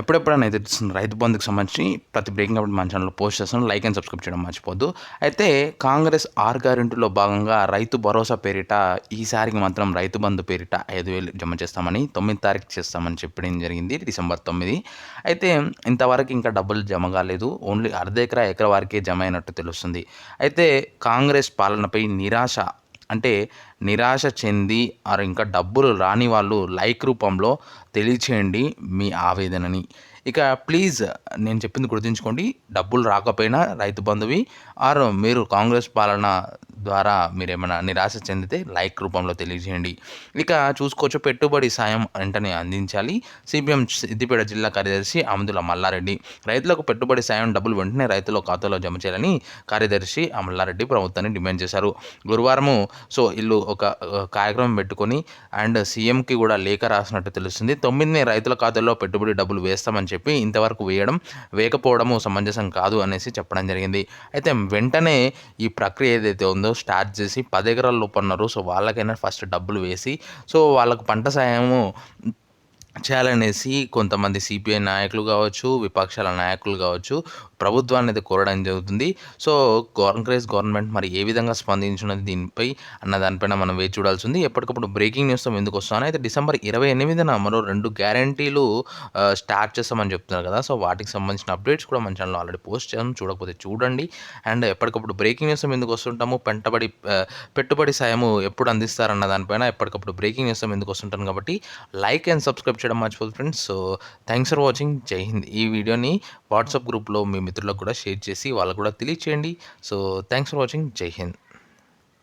ఎప్పుడెప్పుడైనా అయితే రైతు బంధుకు సంబంధించి ప్రతి బ్రేకింగ్ అప్పుడు మన ఛానల్లో పోస్ట్ చేస్తాను లైక్ అండ్ సబ్స్క్రైబ్ చేయడం మర్చిపోద్దు అయితే కాంగ్రెస్ ఆర్ గ్యారెంటీలో భాగంగా రైతు భరోసా పేరిట ఈసారికి మాత్రం రైతు బంధు పేరిట ఐదు వేలు జమ చేస్తామని తొమ్మిది తారీఖు చేస్తామని చెప్పడం జరిగింది డిసెంబర్ తొమ్మిది. అయితే ఇంతవరకు ఇంకా డబ్బులు జమ కాలేదు ఓన్లీ అర్ధ ఎకరా ఎకరా వారికే జమ అయినట్టు తెలుస్తుంది. అయితే కాంగ్రెస్ పాలనపై నిరాశ అంటే నిరాశ చెంది ఆరు ఇంకా డబ్బులు రాని వాళ్ళు లైక్ రూపంలో తెలియచేయండి మీ ఆవేదనని. ఇక ప్లీజ్ నేను చెప్పింది గుర్తుంచుకోండి డబ్బులు రాకపోయినా రైతు బంధువి ఆర్ మీరు కాంగ్రెస్ పాలన ద్వారా మీరు ఏమైనా నిరాశ చెందితే లైక్ రూపంలో తెలియజేయండి. ఇక చూసుకోవచ్చు పెట్టుబడి సాయం వెంటనే అందించాలి. సిపిఎం సిద్దిపేట జిల్లా కార్యదర్శి అమదుల మల్లారెడ్డి. రైతులకు పెట్టుబడి సాయం డబ్బులు వెంటనే రైతుల ఖాతాలో జమ చేయాలని కార్యదర్శి ఆ మల్లారెడ్డి ప్రభుత్వాన్ని డిమాండ్ చేశారు. గురువారము సో ఇల్లు ఒక కార్యక్రమం పెట్టుకొని అండ్ సీఎంకి కూడా లేఖ రాసినట్టు తెలుస్తుంది. తొమ్మిదిని రైతుల ఖాతాలో పెట్టుబడి డబ్బులు వేస్తామని చెప్పి ఇంతవరకు వేయడం వేయకపోవడము సమంజసం కాదు అనేసి చెప్పడం జరిగింది. అయితే వెంటనే ఈ ప్రక్రియ ఏదైతే ఉందో స్టార్ట్ చేసి పది ఎకరాల లోపు ఉన్నారు సో వాళ్ళకైనా ఫస్ట్ డబ్బులు వేసి సో వాళ్ళకు పంట సాయము చేయాలనేసి కొంతమంది సిపిఐ నాయకులు కావచ్చు విపక్షాల నాయకులు కావచ్చు ప్రభుత్వాన్ని అయితే కోరడం జరుగుతుంది. సో కాంగ్రెస్ గవర్నమెంట్ మరి ఏ విధంగా స్పందించినది దీనిపై అన్న దానిపైన మనం వేచి చూడాల్సి ఉంది ఎప్పటికప్పుడు బ్రేకింగ్ న్యూస్తో ఎందుకు వస్తాను అయితే డిసెంబర్ ఇరవై ఎనిమిదిన మరో రెండు గ్యారంటీలు స్టార్ట్ చేస్తామని చెప్తున్నారు కదా. సో వాటికి సంబంధించిన అప్డేట్స్ కూడా మన ఛానల్లో ఆల్రెడీ పోస్ట్ చేస్తాం చూడకపోతే చూడండి. అండ్ ఎప్పటికప్పుడు బ్రేకింగ్ న్యూస్ ఎందుకు వస్తుంటాము. పెంటబడి పెట్టుబడి సాయము ఎప్పుడు అందిస్తారన్న దానిపైన ఎప్పటికప్పుడు బ్రేకింగ్ న్యూస్ ఎందుకు వస్తుంటాను కాబట్టి లైక్ అండ్ సబ్స్క్రైబ్ చేయడం మర్చిపోదు friends. So thanks for watching. జై హింద్. ఈ వీడియోని వాట్సాప్ గ్రూప్లో మీ మిత్రులకు కూడా షేర్ చేసి వాళ్ళకు కూడా తెలియచేయండి. సో థ్యాంక్స్ ఫర్ వాచింగ్ జై హింద్